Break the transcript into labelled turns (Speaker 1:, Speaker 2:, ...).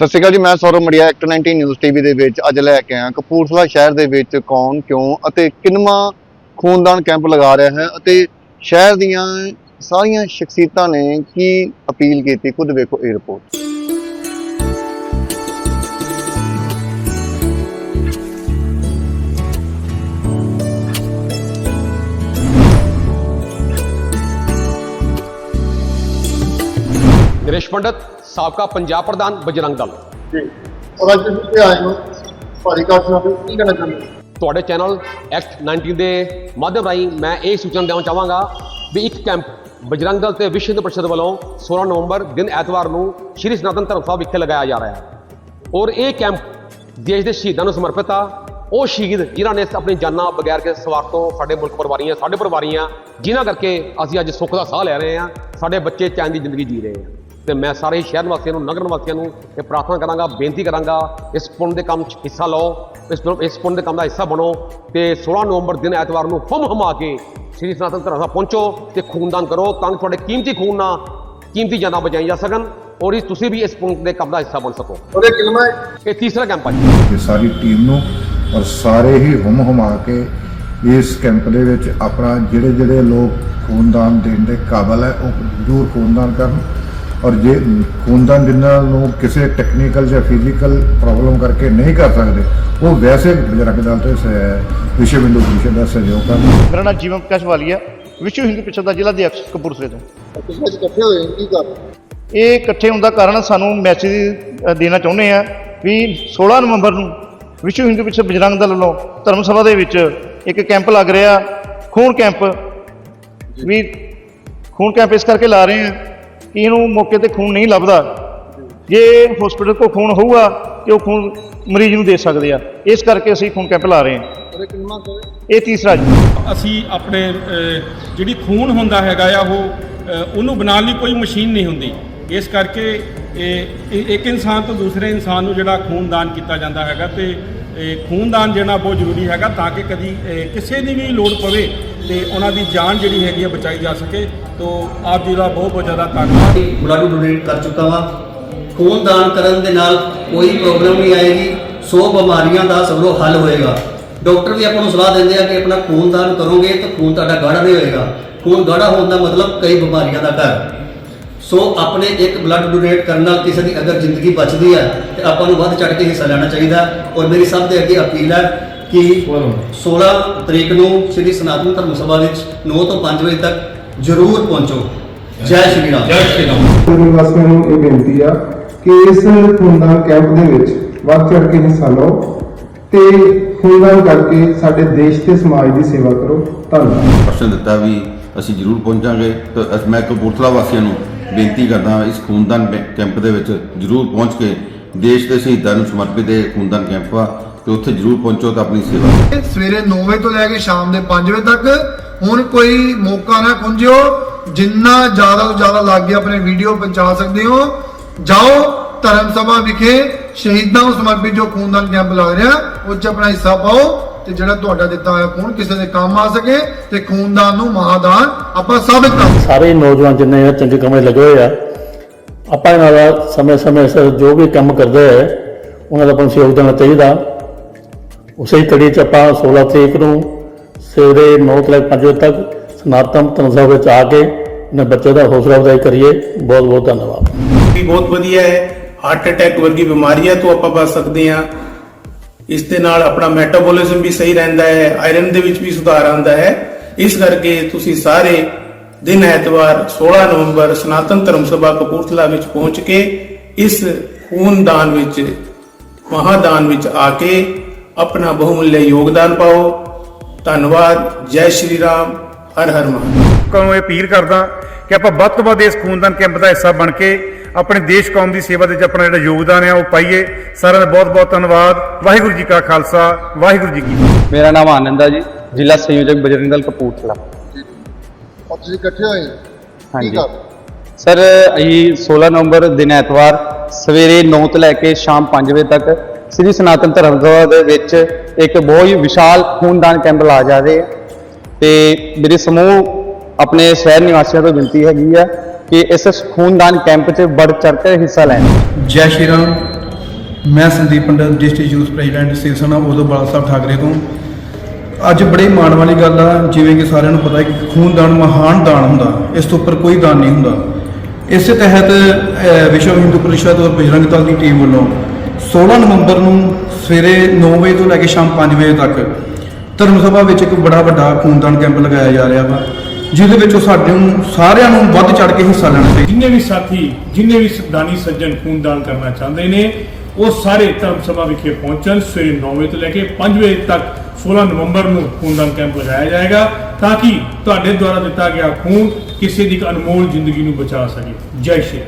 Speaker 1: ਸਤਿ ਸ਼੍ਰੀ ਅਕਾਲ ਜੀ, ਮੈਂ Saurav Marhia Act 19 News TV ਦੇ ਵਿੱਚ ਅੱਜ ਲੈ ਕੇ ਆਇਆ ਕਪੂਰਥਲਾ ਸ਼ਹਿਰ ਦੇ ਵਿੱਚ ਕੌਣ, ਕਿਉਂ ਅਤੇ ਕਿੰਨਵਾਂ ਖੂਨਦਾਨ ਕੈਂਪ ਲਗਾ ਰਿਹਾ ਹੈ ਅਤੇ ਸ਼ਹਿਰ ਦੀਆਂ ਸਾਰੀਆਂ ਸ਼ਖਸੀਅਤਾਂ ਨੇ ਕੀ ਅਪੀਲ ਕੀਤੀ? ਖੁਦ ਵੇਖੋ ਇਹ ਰਿਪੋਰਟ
Speaker 2: ਗਿਰੀਸ਼ ਪੰਡਤ ਸਾਬਕਾ ਪੰਜਾਬ ਪ੍ਰਧਾਨ ਬਜਰੰਗ ਦਲ।
Speaker 3: ਜੀ। ਔਰ ਅੱਜ ਤੁਸੀਂ ਇੱਥੇ ਆਏ ਹੋ ਭਾਰੀ ਕਾਰਜ ਨਾਲ। ਕੀ ਕਹਿਣਾ ਚਾਹੁੰਦੇ ਹੋ?
Speaker 2: ਤੁਹਾਡੇ ਚੈਨਲ ਐਕਟ 19 ਦੇ ਮਾਧਿਅਮ ਰਾਹੀਂ ਮੈਂ ਇਹ ਸੂਚਨਾ ਦੇਣਾ ਚਾਹਾਂਗਾ ਵੀ ਇੱਕ ਕੈਂਪ ਬਜਰੰਗ ਦਲ ਤੇ ਵਿਸ਼ਵ ਹਿੰਦੂ ਪਰਿਸ਼ਦ ਵੱਲੋਂ 16 ਨਵੰਬਰ ਦਿਨ ਐਤਵਾਰ ਨੂੰ ਸ਼੍ਰੀ ਸਨਾਤਨ ਧਰਮ ਸਭਾ ਵਿਖੇ ਲਗਾਇਆ ਜਾ ਰਿਹਾ ਹੈ। ਔਰ ਇਹ ਕੈਂਪ ਦੇਸ਼ ਦੇ ਸ਼ਹੀਦਾਂ ਨੂੰ ਸਮਰਪਿਤ ਆ। ਉਹ ਸ਼ਹੀਦ ਜਿਨ੍ਹਾਂ ਨੇ ਆਪਣੀ ਜਾਨਾਂ ਬਗੈਰ ਕੇ ਸਵਾਰ ਤੋਂ ਸਾਡੇ ਮੁਲਕ ਪਰਿਵਾਰੀਆਂ ਸਾਡੇ ਪਰਿਵਾਰੀਆਂ ਜਿਨ੍ਹਾਂ ਕਰਕੇ ਅਸੀਂ ਅੱਜ ਸੁੱਖ ਦਾ ਸਾਹ ਲੈ ਰਹੇ ਹਾਂ ਸਾਡੇ ਬੱਚੇ ਚੈਨ ਦੀ ਜ਼ਿੰਦਗੀ ਜੀ ਰਹੇ ਆ ਤੇ ਮੈਂ ਸਾਰੇ ਹੀ ਸ਼ਹਿਰ ਵਾਸੀਆਂ ਨੂੰ ਨਗਰ ਵਾਸੀਆਂ ਨੂੰ ਇਹ ਪ੍ਰਾਰਥਨਾ ਕਰਾਂਗਾ ਬੇਨਤੀ ਕਰਾਂਗਾ ਇਸ ਪੁੰਨ ਦੇ ਕੰਮ 'ਚ ਹਿੱਸਾ ਲਓ ਇਸ ਇਸ ਪੁੰਨ ਦੇ ਕੰਮ ਦਾ ਹਿੱਸਾ ਬਣੋ ਤੇ 16 ਨਵੰਬਰ ਦਿਨ ਐਤਵਾਰ ਨੂੰ ਹਮ ਹਮਾ ਕੇ ਸ੍ਰੀ ਸਨਾਤਨ ਧਰਮ ਪਹੁੰਚੋ ਤੇ ਖੂਨਦਾਨ ਕਰੋ ਤਾਂ ਕਿ ਤੁਹਾਡੇ ਕੀਮਤੀ ਖੂਨ ਨਾਲ ਕੀਮਤੀ ਜਾਨਾਂ ਬਚਾਈਆਂ ਜਾ ਸਕਣ ਔਰ ਇਸ ਤੁਸੀਂ ਵੀ ਇਸ ਪੁੰਨ ਦੇ ਕੰਮ ਦਾ ਹਿੱਸਾ ਬਣ ਸਕੋ।
Speaker 3: ਇਹ ਕਿਲਮਾ ਹੈ
Speaker 2: ਇਹ ਤੀਸਰਾ ਕੈਂਪ ਹੈ
Speaker 4: ਸਾਰੀ ਟੀਮ ਨੂੰ ਔਰ ਸਾਰੇ ਹੀ ਹੁਮ ਹੁਮਾ ਕੇ ਇਸ ਕੈਂਪ ਦੇ ਵਿੱਚ ਆਪਣਾ ਜਿਹੜੇ ਜਿਹੜੇ ਲੋਕ ਖੂਨਦਾਨ ਦੇਣ ਦੇ ਕਾਬਲ ਹੈ ਉਹ ਜ਼ਰੂਰ ਖੂਨਦਾਨ ਕਰਨ। ਔਰ ਜੇ ਖੂਨਦਾਨ ਜਿਨ੍ਹਾਂ ਨੂੰ ਕਿਸੇ ਟੈਕਨੀਕਲ ਜਾਂ ਫਿਜ਼ੀਕਲ ਪ੍ਰੋਬਲਮ ਕਰਕੇ ਨਹੀਂ ਕਰ ਸਕਦੇ, ਉਹ ਵੈਸੇ ਬਜਰੰਗ ਦਲ ਵਿਸ਼ਵ ਹਿੰਦੂ ਪਰਿਸ਼ਦ ਦਾ ਸਹਿਯੋਗ ਕਰਨ
Speaker 5: ਮੇਰਾ ਨਾਮ ਜੀਵਨ ਪ੍ਰਕਾਸ਼ ਵਾਲੀਆ, ਵਿਸ਼ਵ ਹਿੰਦੂ ਪਰਿਸ਼ਦ ਦਾ ਜ਼ਿਲ੍ਹਾ ਅਧਿਕਸ਼ ਕਪੂਰਥਲੇ ਤੋਂ।
Speaker 3: ਤੁਸੀਂ ਅੱਜ ਇਕੱਠੇ ਹੋਏ ਕੀ ਕਰ
Speaker 5: ਇਹ ਇਕੱਠੇ ਹੋਣ ਦਾ ਕਾਰਨ ਸਾਨੂੰ ਮੈਸੇਜ ਦੇਣਾ ਚਾਹੁੰਦੇ ਆ ਵੀ 16 ਨਵੰਬਰ ਨੂੰ ਵਿਸ਼ਵ ਹਿੰਦੂ ਪਰਿਸ਼ਦ ਬਜਰੰਗ ਦਲ ਵੱਲੋਂ ਧਰਮ ਸਭਾ ਦੇ ਵਿੱਚ ਇੱਕ ਕੈਂਪ ਲੱਗ ਰਿਹਾ, ਖੂਨ ਕੈਂਪ ਵੀ ਖੂਨ ਕੈਂਪ ਇਸ ਕਰਕੇ ਲਾ ਰਹੇ ਆ ਕਿ ਇਹਨੂੰ ਮੌਕੇ ਤੇ ਖੂਨ ਨਹੀਂ ਲੱਭਦਾ। ਜੇ ਹਸਪੀਟਲ ਕੋਲ ਖੂਨ ਹੋਊਗਾ ਤੇ ਉਹ ਖੂਨ ਮਰੀਜ਼ ਨੂੰ ਦੇ ਸਕਦੇ ਆ। ਇਸ ਕਰਕੇ ਅਸੀਂ ਖੂਨ ਕੈਂਪ ਲਾ ਰਹੇ ਹਾਂ।
Speaker 3: ਇਹ
Speaker 5: ਤੀਸਰਾ ਜੀ।
Speaker 6: ਅਸੀਂ ਆਪਣੇ ਅਹ, ਜਿਹੜੀ ਖੂਨ ਹੁੰਦਾ ਹੈਗਾ ਆ ਉਹ ਅਹ, ਉਹਨੂੰ ਬਣਾਉਣ ਲਈ ਕੋਈ ਮਸ਼ੀਨ ਨਹੀਂ ਹੁੰਦੀ। ਇਸ ਕਰਕੇ ਇਹ ਇਹ ਇੱਕ ਇਨਸਾਨ ਤੋਂ ਦੂਸਰੇ ਇਨਸਾਨ ਨੂੰ ਜਿਹੜਾ ਖੂਨਦਾਨ ਕੀਤਾ ਜਾਂਦਾ ਹੈਗਾ ਤੇ ਇਹ ਖੂਨਦਾਨ ਜਿਹੜਾ ਬਹੁਤ ਜ਼ਰੂਰੀ ਹੈਗਾ ਤਾਂ ਕਿ ਕਦੀ ਕਿਸੇ ਦੀ ਵੀ ਲੋੜ ਪਵੇ। ਤੇ ਉਹਨਾਂ ਦੀ ਜਾਨ ਜਿਹੜੀ ਹੈਗੀ ਆ ਬਚਾਈ ਜਾ ਸਕੇ। ਤੋਂ ਆਪ ਜੀ ਦਾ ਬਹੁਤ ਬਹੁਤ ਜ਼ਿਆਦਾ ਧੰਨਵਾਦ।
Speaker 7: ਬਲੱਡ ਡੋਨੇਟ ਕਰ ਚੁੱਕਾ ਵਾਂ। ਖੂਨਦਾਨ ਕਰਨ ਦੇ ਨਾਲ ਕੋਈ ਪ੍ਰੋਬਲਮ ਨਹੀਂ ਆਏਗੀ। 100 ਬਿਮਾਰੀਆਂ ਦਾ ਸਗੋਂ ਹੱਲ ਹੋਏਗਾ। ਡਾਕਟਰ ਵੀ ਆਪਾਂ ਨੂੰ ਸਲਾਹ ਦਿੰਦੇ ਆ ਕਿ ਆਪਣਾ ਖੂਨ ਦਾਨ ਕਰੋਗੇ ਤਾਂ ਖੂਨ ਤੁਹਾਡਾ ਗਾੜਾ ਨਹੀਂ ਹੋਏਗਾ। ਖੂਨ ਗਾੜਾ ਹੋਣ ਦਾ ਮਤਲਬ ਕਈ ਬਿਮਾਰੀਆਂ ਦਾ ਘਰ। ਸੋ ਆਪਣੇ ਇੱਕ ਬਲੱਡ ਡੋਨੇਟ ਕਰਨ ਨਾਲ ਕਿਸੇ ਦੀ ਅਗਰ ਜ਼ਿੰਦਗੀ ਬਚਦੀ ਹੈ, ਤੇ ਆਪਾਂ ਨੂੰ ਵੱਧ ਚੜ ਕੇ ਹਿੱਸਾ ਲੈਣਾ ਚਾਹੀਦਾ। ਔਰ ਮੇਰੀ ਸਭ ਦੇ ਅੱਗੇ ਅਪੀਲ ਹੈ ਕਿ 16 ਤਰੀਕ ਨੂੰ ਸ੍ਰੀ ਸਨਾਤਨ ਧਰਮ ਸਭਾ ਵਿੱਚ 9 ਤੋਂ 5 ਵਜੇ ਤੱਕ ਜ਼ਰੂਰ ਪਹੁੰਚੋ। ਜੈ ਸ਼੍ਰੀ ਰਾਮ। ਜੈ ਸ਼੍ਰੀ ਰਾਮ।
Speaker 8: ਵਾਸੀਆਂ ਨੂੰ ਇਹ ਬੇਨਤੀ ਆ ਕਿ ਇਸ ਖੂਨਦਾਨ ਕੈਂਪ ਦੇ ਵਿੱਚ ਵੱਧ ਚੜ ਕੇ ਹਿੱਸਾ ਲਓ ਤੇ ਖੂਨਦਾਨ ਕਰਕੇ ਸਾਡੇ ਦੇਸ਼ ਤੇ ਸਮਾਜ ਦੀ ਸੇਵਾ ਕਰੋ। ਧੰਨਵਾਦ।
Speaker 9: ਪ੍ਰਸ਼ਨ ਦਿੱਤਾ ਵੀ ਅਸੀਂ ਜ਼ਰੂਰ ਪਹੁੰਚਾਂਗੇ। ਤੇ ਮੈਂ ਕਪੂਰਥਲਾ ਵਾਸੀਆਂ ਨੂੰ ਬੇਨਤੀ ਕਰਦਾ ਇਸ ਖੂਨਦਾਨ ਕੈਂਪ ਦੇ ਵਿੱਚ ਜ਼ਰੂਰ ਪਹੁੰਚ ਕੇ ਦੇਸ਼ ਦੇ ਸ਼ਹੀਦਾਂ ਨੂੰ ਸਮਰਪਿਤ ਇਹ ਖੂਨਦਾਨ ਕੈਂਪ ਵਾ ਤੇ ਉੱਥੇ ਜ਼ਰੂਰ ਪਹੁੰਚੋ ਤੇ ਆਪਣੀ ਸੇਵਾ
Speaker 10: ਸਵੇਰੇ 9 ਵਜੇ ਤੋਂ ਲੈ ਕੇ ਸ਼ਾਮ ਦੇ 5 ਵਜੇ ਤੱਕ ਹੁਣ ਕੋਈ ਮੌਕਾ ਨਾ ਖੁੰਝਿਓ ਜਿੰਨਾ ਜ਼ਿਆਦਾ ਤੋਂ ਜ਼ਿਆਦਾ ਲਾਗੇ ਆਪਣੇ ਵੀਡੀਓ ਪਹੁੰਚਾ ਸਕਦੇ ਹੋ। ਜਾਓ ਧਰਮ ਸਭਾ ਵਿਖੇ ਸ਼ਹੀਦਾਂ ਨੂੰ ਸਮਰਪਿਤ ਜੋ ਖੂਨਦਾਨ ਕੈਂਪ ਲੱਗ ਰਿਹਾ ਉਹ 'ਚ ਆਪਣਾ ਹਿੱਸਾ ਪਾਓ ਤੇ ਜਿਹੜਾ ਤੁਹਾਡਾ ਦਿੱਤਾ ਹੋਇਆ ਖੂਨ ਕਿਸੇ ਦੇ ਕੰਮ ਆ ਸਕੇ ਤੇ ਖੂਨਦਾਨ ਨੂੰ ਮਹਾਦਾਨ ਆਪਾਂ ਸਾਬਿਤ ਕਰ
Speaker 11: ਸਾਰੇ ਨੌਜਵਾਨ ਜਿੰਨੇ ਆ ਚੰਗੇ ਕੰਮਾਂ ਲੱਗੇ ਹੋਏ ਆ ਆਪਾਂ ਇਹਨਾਂ ਦਾ ਸਮੇਂ ਸਮੇਂ ਸਿਰ ਜੋ ਵੀ ਕੰਮ ਕਰਦੇ ਆ ਉਹਨਾਂ ਦਾ ਆਪਾਂ ਸਹਿਯੋਗ ਦੇਣਾ ਚਾਹੀਦਾ। ਉਸੇ ਹੀ 'ਚ ਆਪਾਂ 16 ਤਰੀਕ ਨੂੰ ਸਵੇਰੇ 9 ਤੋਂ ਲੈ ਕੇ 5 ਵਜੇ ਤੱਕ ਸਨਾਤਨ ਧਰਮ ਸਭਾ ਵਿੱਚ ਆ ਕੇ ਇਹਨਾਂ ਬੱਚੇ ਦਾ ਹੌਸਲਾ ਅਫਜ਼ਾਈ ਕਰੀਏ। ਬਹੁਤ ਬਹੁਤ ਧੰਨਵਾਦ।
Speaker 12: ਵੀ ਬਹੁਤ ਵਧੀਆ ਹੈ। ਹਾਰਟ ਅਟੈਕ ਵਰਗੀ ਬਿਮਾਰੀਆਂ ਤੋਂ ਆਪਾਂ ਬਚ ਸਕਦੇ ਹਾਂ। ਇਸ ਦੇ ਨਾਲ ਆਪਣਾ ਮੈਟਾਬੋਲਿਜ਼ਮ ਵੀ ਸਹੀ ਰਹਿੰਦਾ ਹੈ ਆਇਰਨ ਦੇ ਵਿੱਚ ਵੀ ਸੁਧਾਰ ਆਉਂਦਾ ਹੈ। ਇਸ ਕਰਕੇ ਤੁਸੀਂ ਸਾਰੇ ਦਿਨ ਐਤਵਾਰ 16 ਨਵੰਬਰ ਸਨਾਤਨ ਧਰਮ ਸਭਾ ਕਪੂਰਥਲਾ ਵਿੱਚ ਪਹੁੰਚ ਕੇ ਇਸ ਖੂਨਦਾਨ ਵਿੱਚ, ਮਹਾਦਾਨ ਵਿੱਚ ਆ ਕੇ ਆਪਣਾ ਬਹੁਮੁੱਲੇ ਯੋਗਦਾਨ ਪਾਓ। ਧੰਨਵਾਦ। ਜੈ ਸ਼੍ਰੀ ਰਾਮ। ਹਰ ਹਰ ਮਹਾਦੇਵ
Speaker 6: ਲੋਕਾਂ ਨੂੰ ਇਹ ਅਪੀਲ ਕਰਦਾ ਕਿ ਆਪਾਂ ਵੱਧ ਤੋਂ ਵੱਧ ਇਸ ਖੂਨਦਾਨ ਕੈਂਪ ਦਾ ਹਿੱਸਾ ਬਣ ਕੇ ਆਪਣੇ ਦੇਸ਼ ਕੌਮ ਦੀ ਸੇਵਾ ਦੇ ਵਿੱਚ ਆਪਣਾ ਜਿਹੜਾ ਯੋਗਦਾਨ ਹੈ ਉਹ ਪਾਈਏ। ਸਾਰਿਆਂ ਦਾ ਬਹੁਤ ਬਹੁਤ ਧੰਨਵਾਦ। ਵਾਹਿਗੁਰੂ ਜੀ ਕਾ ਖਾਲਸਾ। ਵਾਹਿਗੁਰੂ ਜੀ ਕੀ ਫਤਿਹ।
Speaker 11: ਮੇਰਾ ਨਾਮ ਆਨੰਦ ਆ ਜੀ। ਜ਼ਿਲ੍ਹਾ ਸੰਯੋਜਕ ਬਜਰੰਗ ਦਲ ਕਪੂਰਥਲਾ।
Speaker 3: ਔਰ ਤੁਸੀਂ ਇਕੱਠੇ ਹੋਏ ਹੋ, ਕੀ ਕਰ
Speaker 11: ਸਰ ਅਸੀਂ 16 ਨਵੰਬਰ ਦਿਨ ਐਤਵਾਰ ਸਵੇਰੇ 9 ਤੋਂ ਲੈ ਕੇ ਸ਼ਾਮ 5 ਵਜੇ ਤੱਕ ਸ੍ਰੀ ਸਨਾਤਨ ਧਰਮ ਦੇ ਵਿੱਚ ਇੱਕ ਬਹੁਤ ਹੀ ਵਿਸ਼ਾਲ ਖੂਨਦਾਨ ਕੈਂਪ ਲਾ ਜਾ ਰਹੇ ਆ ਤੇ ਮੇਰੇ ਸਮੂਹ ਆਪਣੇ ਸ਼ਹਿਰ ਨਿਵਾਸੀਆਂ ਤੋਂ ਬੇਨਤੀ ਹੈਗੀ ਆ ਕਿ ਇਸ ਖੂਨਦਾਨ ਕੈਂਪ 'ਚ ਵੱਧ ਚੜ੍ਹ ਕੇ ਹਿੱਸਾ ਲੈਣ।
Speaker 12: ਜੈ ਸ਼੍ਰੀ ਰਾਮ।
Speaker 8: ਮੈਂ Sandeep Pandit, district youth president Shiv Sena ਉਦੋਂ ਬਾਲਾ ਸਾਹਿਬ ਠਾਕਰੇ ਤੋਂ। ਅੱਜ ਬੜੇ ਮਾਣ ਵਾਲੀ ਗੱਲ ਆ, ਜਿਵੇਂ ਕਿ ਸਾਰਿਆਂ ਨੂੰ ਪਤਾ ਹੈ ਕਿ ਖੂਨਦਾਨ ਮਹਾਨ ਦਾਨ ਹੁੰਦਾ, ਇਸ ਤੋਂ ਉੱਪਰ ਕੋਈ ਦਾਨ ਨਹੀਂ ਹੁੰਦਾ। ਇਸੇ ਤਹਿਤ ਵਿਸ਼ਵ ਹਿੰਦੂ ਪਰਿਸ਼ਦ ਔਰ ਬਜਰੰਗ ਦਲ ਦੀ ਟੀਮ ਵੱਲੋਂ 16 ਨਵੰਬਰ ਨੂੰ ਸਵੇਰੇ 9 ਵਜੇ ਤੋਂ ਲੈ ਕੇ ਸ਼ਾਮ 5 ਵਜੇ ਤੱਕ ਧਰਮ ਸਭਾ ਵਿੱਚ ਇੱਕ ਬੜਾ ਵੱਡਾ ਖੂਨਦਾਨ ਕੈਂਪ ਲਗਾਇਆ ਜਾ ਰਿਹਾ ਵਾ, ਜਿਹਦੇ ਵਿੱਚ ਉਹ ਸਾਡੇ ਨੂੰ ਸਾਰਿਆਂ ਨੂੰ ਵੱਧ ਚੜ ਕੇ ਹਿੱਸਾ ਲੈਣਾ ਚਾਹੀਦਾ।
Speaker 13: ਜਿੰਨੇ ਵੀ ਸਾਥੀ, ਜਿੰਨੇ ਵੀ ਦਾਨੀ ਸੱਜਣ ਖੂਨਦਾਨ ਕਰਨਾ ਚਾਹੁੰਦੇ ਨੇ, ਉਹ ਸਾਰੇ ਧਰਮ ਸਭਾ ਵਿਖੇ ਪਹੁੰਚਣ, ਸਵੇਰੇ 9 ਵਜੇ ਤੋਂ ਲੈ ਕੇ 5 ਵਜੇ ਤੱਕ 16 ਨਵੰਬਰ ਨੂੰ ਖੂਨਦਾਨ ਕੈਂਪ ਲਗਾਇਆ ਜਾਏਗਾ, ਤਾਂ ਕਿ ਤੁਹਾਡੇ ਦੁਆਰਾ ਦਿੱਤਾ ਗਿਆ ਖੂਨ ਕਿਸੇ ਦੀ ਇੱਕ ਅਨਮੋਲ ਜ਼ਿੰਦਗੀ ਨੂੰ ਬਚਾ ਸਕੇ। ਜੈ ਸ਼੍ਰੀ